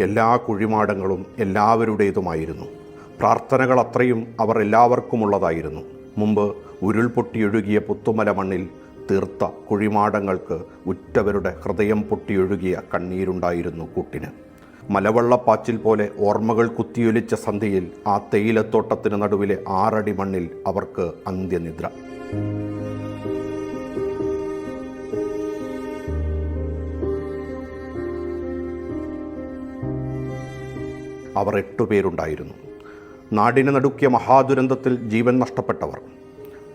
എല്ലാ കുഴിമാടങ്ങളും എല്ലാവരുടേതുമായിരുന്നു. പ്രാർത്ഥനകൾ അത്രയും അവർ എല്ലാവർക്കുമുള്ളതായിരുന്നു. മുമ്പ് ഉരുൾപൊട്ടിയൊഴുകിയ പുത്തുമല മണ്ണിൽ തീർത്ത കുഴിമാടങ്ങൾക്ക് ഉറ്റവരുടെ ഹൃദയം പൊട്ടിയൊഴുകിയ കണ്ണീരുണ്ടായിരുന്നു കൂട്ടിന്. മലവെള്ളപ്പാച്ചിൽ പോലെ ഓർമ്മകൾ കുത്തിയൊലിച്ച സന്ധ്യയിൽ ആ തേയിലത്തോട്ടത്തിന് നടുവിലെ ആറടി മണ്ണിൽ അവർക്ക് അന്ത്യനിദ്ര. അവർ എട്ടുപേരുണ്ടായിരുന്നു നാടിനെ നടുക്കിയ മഹാദുരന്തത്തിൽ ജീവൻ നഷ്ടപ്പെട്ടവർ.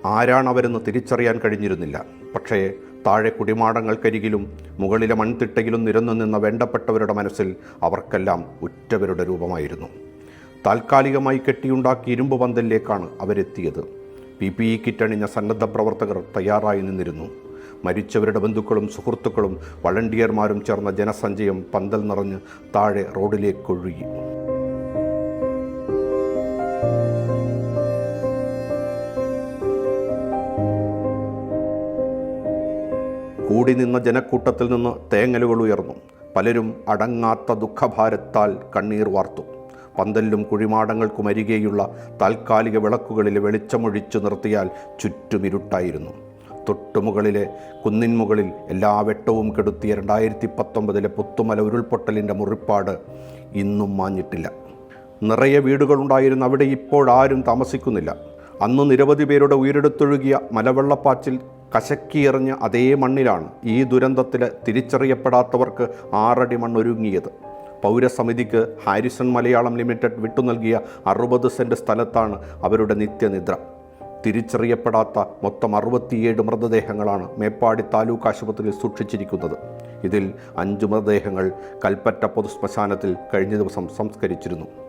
ആരാണവരെന്ന് തിരിച്ചറിയാൻ കഴിഞ്ഞിരുന്നില്ല. പക്ഷേ താഴെ കുടിമാടങ്ങൾക്കരികിലും മുകളിലെ മൺതിട്ടയിലും നിരന്നു നിന്ന വേണ്ടപ്പെട്ടവരുടെ മനസ്സിൽ അവർക്കെല്ലാം ഉറ്റവരുടെ രൂപമായിരുന്നു. താൽക്കാലികമായി കെട്ടിയുണ്ടാക്കിയ ഇരുമ്പ് പന്തലിലേക്കാണ് അവരെത്തിയത്. പി പി ഇ കിറ്റണിഞ്ഞ സന്നദ്ധ പ്രവർത്തകർ തയ്യാറായി നിന്നിരുന്നു. മരിച്ചവരുടെ ബന്ധുക്കളും സുഹൃത്തുക്കളും വളണ്ടിയർമാരും ചേർന്ന ജനസഞ്ചയം പന്തൽ നിറഞ്ഞ് താഴെ റോഡിലേക്കൊഴുകി കൂടി നിന്ന ജനക്കൂട്ടത്തിൽ നിന്ന് തേങ്ങലുകൾ ഉയർന്നു. പലരും അടങ്ങാത്ത ദുഃഖഭാരത്താൽ കണ്ണീർ വാർത്തു. പന്തലിലും കുഴിമാടങ്ങൾക്കും അരികെയുള്ള താൽക്കാലിക വിളക്കുകളിൽ വെളിച്ചമൊഴിച്ചു നിർത്തിയാൽ ചുറ്റുമിരുട്ടായിരുന്നു. തൊട്ടുമുകളിലെ കുന്നിൻമുകളിൽ എല്ലാ വെട്ടവും കെടുത്തിയ രണ്ടായിരത്തി പത്തൊമ്പതിലെ പുത്തുമല ഉരുൾപൊട്ടലിന്റെ മുറിപ്പാട് ഇന്നും മാഞ്ഞിട്ടില്ല. നിറയെ വീടുകളുണ്ടായിരുന്ന അവിടെ ഇപ്പോഴാരും താമസിക്കുന്നില്ല. അന്ന് നിരവധി പേരുടെ ഉയരെടുത്തൊഴുകിയ മലവെള്ളപ്പാച്ചിൽ കശക്കിയെറിഞ്ഞ അതേ മണ്ണിലാണ് ഈ ദുരന്തത്തിൽ തിരിച്ചറിയപ്പെടാത്തവർക്ക് ആറടി മണ്ണൊരുങ്ങിയത്. പൗരസമിതിക്ക് ഹാരിസൺ മലയാളം ലിമിറ്റഡ് വിട്ടു നൽകിയ അറുപത് സെന്റ് സ്ഥലത്താണ് അവരുടെ നിത്യനിദ്ര. തിരിച്ചറിയപ്പെടാത്ത മൊത്തം അറുപത്തിയേഴ് മൃതദേഹങ്ങളാണ് മേപ്പാടി താലൂക്ക് ആശുപത്രിയിൽ സൂക്ഷിച്ചിരിക്കുന്നത്. ഇതിൽ അഞ്ച് മൃതദേഹങ്ങൾ കൽപ്പറ്റ പൊതുശ്മശാനത്തിൽ കഴിഞ്ഞ ദിവസം സംസ്കരിച്ചിരുന്നു.